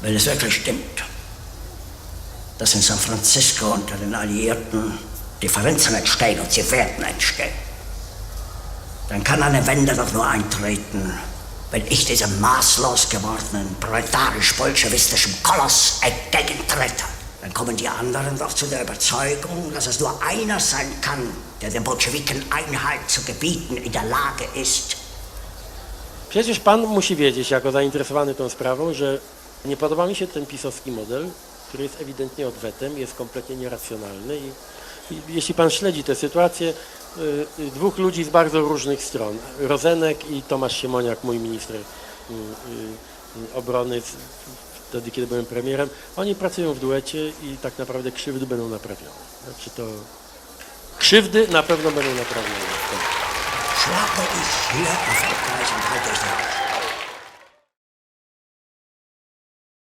Wenn es wirklich stimmt, dass in San Francisco unter den Alliierten Differenzen entstehen und sie werden entstehen, dann kann eine Wende doch nur eintreten, wenn ich diesem maßlos gewordenen, proletarisch-bolschewistischen Koloss entgegentrete. Dann kommen die anderen doch zu der Überzeugung, dass es nur einer sein kann, der den Bolschewiken Einhalt zu gebieten in der Lage ist. Przecież pan musi wiedzieć, jako zainteresowany tą sprawą, że nie podoba mi się ten pisowski model, który jest ewidentnie odwetem, jest kompletnie nieracjonalny i, i jeśli pan śledzi tę sytuację, y, y, dwóch ludzi z bardzo różnych stron, Rozenek i Tomasz Siemoniak, mój minister y, y, obrony, z- wtedy kiedy byłem premierem, oni pracują w duecie i tak naprawdę krzywdy będą naprawione. Znaczy to krzywdy na pewno będą naprawione.